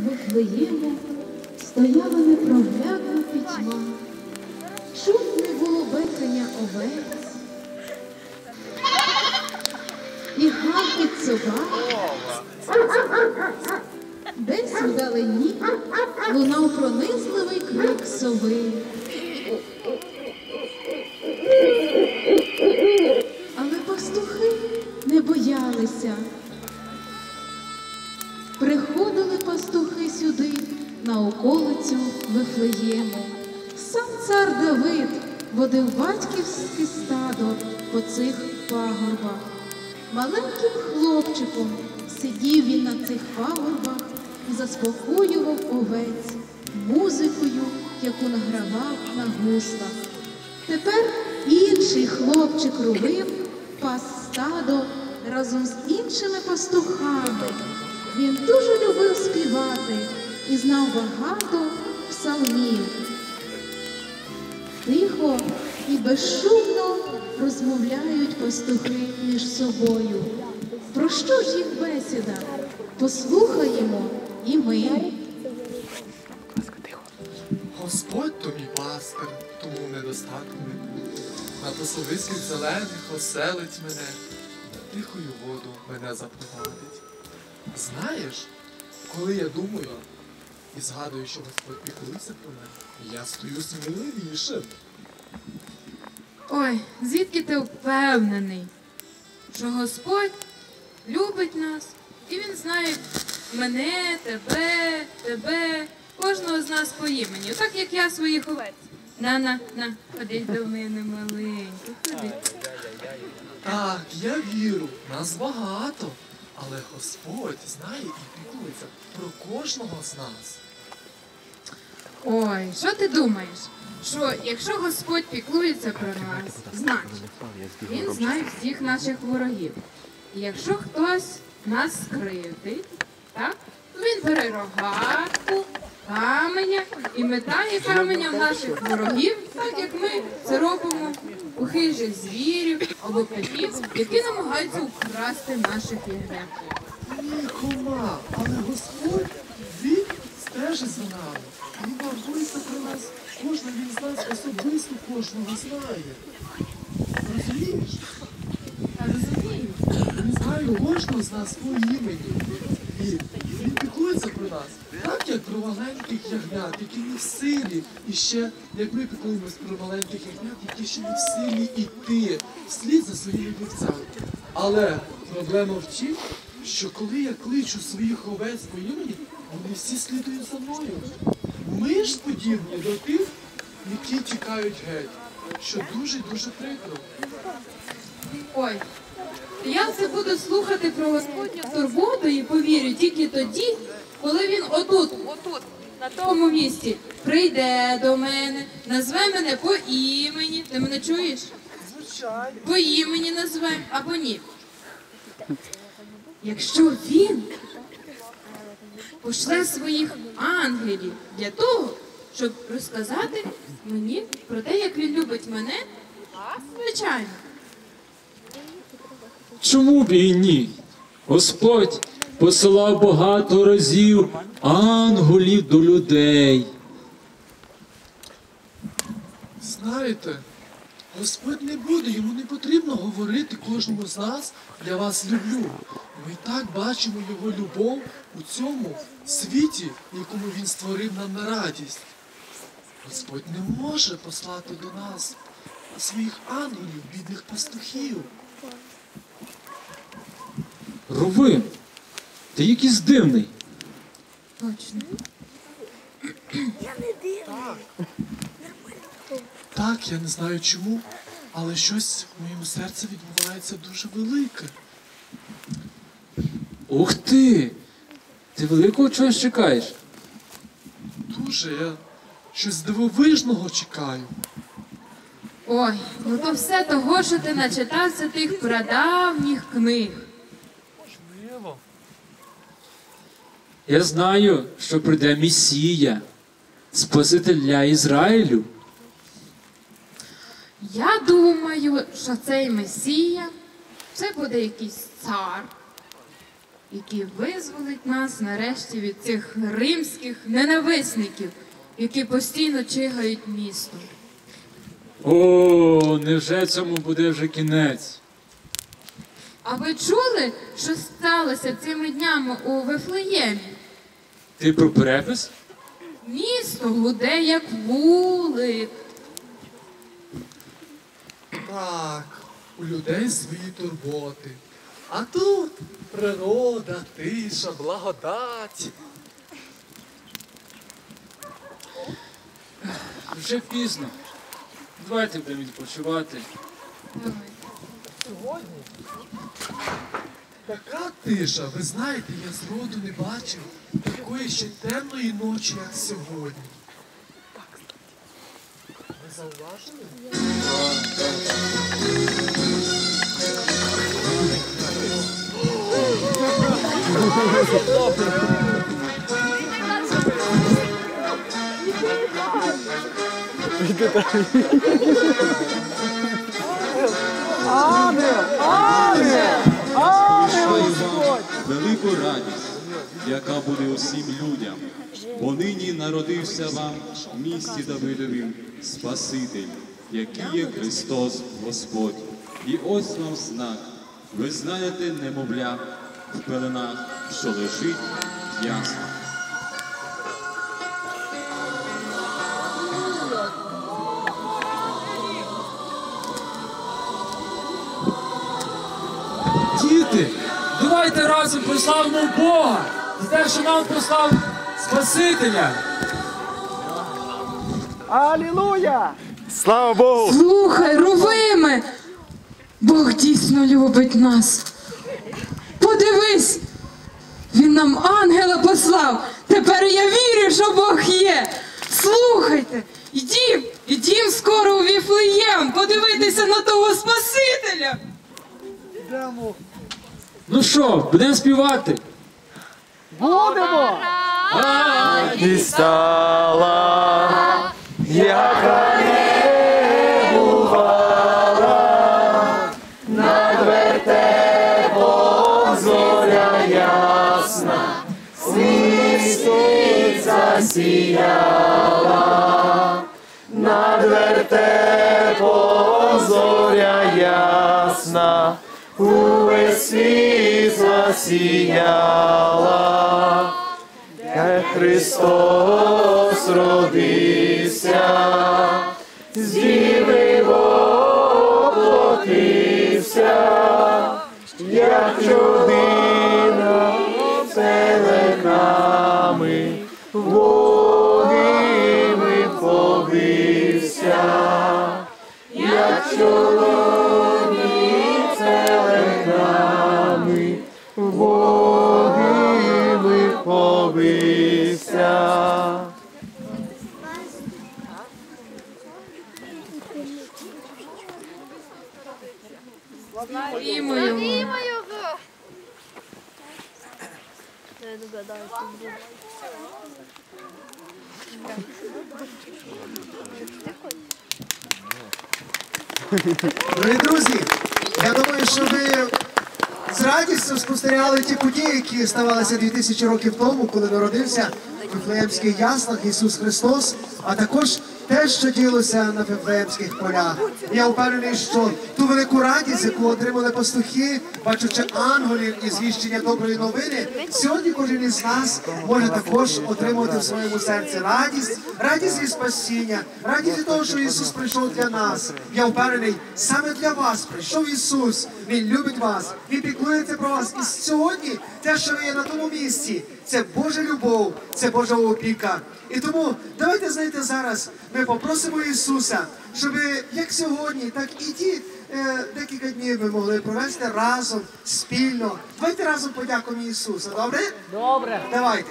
Вифлеєму стояла непроглядна пітьма. Чутне було бекання овець. І гавкіт собак. Десь вдалині лунав пронизливий крик сови. Околицю Вифлеєму. Сам цар Давид водив батьківське стадо по цих пагорбах. Маленьким хлопчиком сидів він на цих пагорбах і заспокоював овець музикою, яку награвав на гуслах. Тепер інший хлопчик Рубин пас стадо разом з іншими пастухами. Він дуже любив співати і знав багато псалмів. Тихо і безшумно розмовляють пастухи між собою. Про що ж їх бесіда? Послухаємо і ми. Господь то мій пастир, тому недостатку не буде. На пасовиських зелених оселить мене, на тихою воду мене запровадить. Знаєш, коли я думаю і згадую, що Господь піклується про мене, я стою сміливішим. Ой, звідки ти впевнений, що Господь любить нас, і Він знає мене, тебе, тебе, кожного з нас по імені, так як я своїх овець. На, на, на, ходи до мене маленько, ходи. Так, я вірю, нас багато, але Господь знає і піклується про кожного з нас. Ой, що ти думаєш? Що якщо Господь піклується про нас, значить Він знає всіх наших ворогів. І якщо хтось нас скривдить, так, то він бере рогатку, каменя і метає каменя в наших ворогів, так як ми це робимо у хижих звірів або птахів, які намагаються украсти наших ягнят. Ні, Хома, але Господь, він стежить за нами. Він турбується про нас. Кожен він з нас особисто кожного знає. Розумієш? Я розумію. Він знає кожного з нас по імені. І він піклується про нас. Так як про маленьких ягнят, які не в силі. І ще, як ми піклуємось про маленьких ягнят, які ще не в силі йти вслід за своїми вівцями. Але проблема в тім, що коли я кличу своїх овець по імені, вони всі слідують за мною. Ми ж подібні до тих, які тікають геть, що дуже-дуже прикро. Ой, я це буду слухати про Господню турботу і повірю тільки тоді, коли він отут, отут, на тому місці, прийде до мене, назве мене по імені. Ти мене чуєш? Звичайно. По імені назве або ні. Якщо він пошле своїх ангелів для того, щоб розказати мені про те, як він любить мене, звичайно. Чому б і ні? Господь посилав багато разів ангелів до людей. Знаєте, Господь не буде, йому не потрібно говорити кожному з нас, я вас люблю. Ми і так бачимо його любов у цьому світі, якому він створив нам на радість. Господь не може послати до нас своїх ангелів, бідних пастухів. Ровин, ти якийсь дивний. Точно. Я не дивний. Так, я не знаю чому, але щось в моєму серці відбувається дуже велике. Ух ти! Ти великого чогось чекаєш? Дуже я щось дивовижного чекаю. Ой, ну то все того, що ти начитався тих прадавніх книг. Я знаю, що прийде Месія, Спаситель для Ізраїлю. Я думаю, що цей Месія це буде якийсь цар. який визволить нас нарешті від цих римських ненависників, які постійно чигають місто. О, невже цьому буде вже кінець? А ви чули, що сталося цими днями у Вифлеємі? Ти про перепис? Місто гуде, як вулик. Так, у людей свої турботи. А тут природа, тиша, благодать. Вже пізно. Давайте будемо відпочивати. Така тиша, ви знаєте, я зроду не бачив такої ще темної ночі, як сьогодні. Ви зауважили? Вважаю вам велику радість, яка буде усім людям, бо нині народився вам в місті Давидовім Спаситель, який є Христос Господь. І ось вам знак. Ви знаєте немовля в пеленах, що лежить в давайте разом Бога за те, що нам послав Спасителя. Слава Богу! Слухай, Рувиме, Бог дійсно любить нас. Подивись, він нам ангела послав. Тепер я вірю, що Бог є. Слухайте, ідім, ідім скоро у Віфлеєм, подивитися на того Спасителя. Ну що, будемо співати? І стала, яка не бувала, над вертепом зоря ясна, світ засіяла, над вертепом зоря ясна, увесь світ засіяла. Як Христос родився, Славімо його. його. Я догадаюся. Дорогі друзі, я думаю, що ви з радістю спостерігали ті події, які ставалися 2000 років тому, коли народився в Вифлеємських яслах Ісус Христос, а також те, що ділося на Вифлеємських полях. Я впевнений, що ту велику радість, яку отримали пастухи, бачачи ангелів і звіщення доброї новини, сьогодні кожен із нас може також отримувати в своєму серці радість, радість від спасіння, радість того, що Ісус прийшов для нас. Я впевнений, саме для вас прийшов Ісус. Він любить вас, Він піклується про вас. І сьогодні те, що ви є на тому місці, це Божа любов, це Божа опіка. І тому давайте знаєте зараз. Ми попросимо Ісуса, щоб як сьогодні, так і ті е, декілька днів ми могли провести разом спільно. Давайте разом подякуємо Ісуса. Добре? Добре. Давайте.